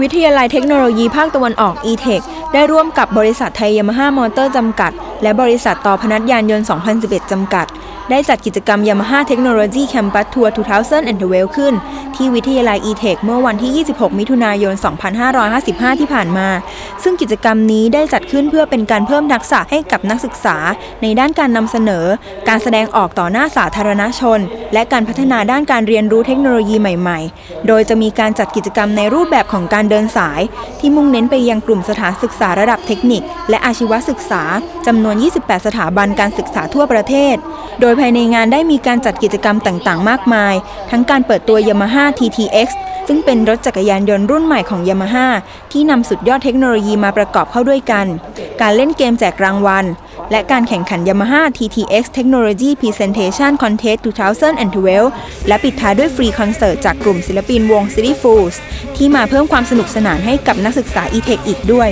วิทยาลัยเทคโนโลยีภาคตะวันออก e-tech ได้ร่วมกับบริษัทไทยยามาฮ่ามอเตอร์จำกัด และบริษัทต่อพนัดยานยนต์ 2011 จำกัด ได้จัดกิจกรรม Yamaha Technology Campus Tour 2012ขึ้น ที่วิทยาลัย e-tech เมื่อวันที่ 26 มิถุนายน 2555 ที่ผ่านมา ซึ่งกิจกรรมนี้ได้จัดขึ้นเพื่อเป็นการเพิ่มทักษะให้กับนักศึกษา ในด้านการนำเสนอ การแสดงออกต่อหน้าสาธารณชน และการพัฒนาด้านการเรียนรู้เทคโนโลยีใหม่ ๆ โดยจะมีการจัดกิจกรรมในรูปแบบของการเดินสาย ที่มุ่งเน้นไปยังกลุ่มสถานศึกษาระดับเทคนิค และอาชีวศึกษาจำนวน 28 สถาบันการศึกษาทั่วประเทศ โดยภายในงานได้มีการจัดกิจกรรมต่างๆ มากมาย ทั้งการเปิดตัว Yamaha TTX ซึ่งเป็นรถจักรยานยนต์รุ่นใหม่ของ Yamaha ที่นำสุดยอดเทคโนโลยีมาประกอบเข้าด้วยกัน การเล่นเกมแจกรางวัล และการแข่งขัน Yamaha TTX Technology Presentation Contest 2012 และปิดท้ายด้วยฟรีคอนเสิร์ตจากกลุ่มศิลปินวง City Fools ที่มาเพิ่มความสนุกสนานให้กับนักศึกษา e-tech อีกด้วย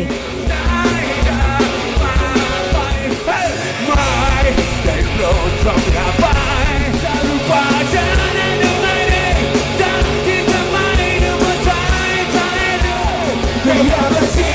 Hey,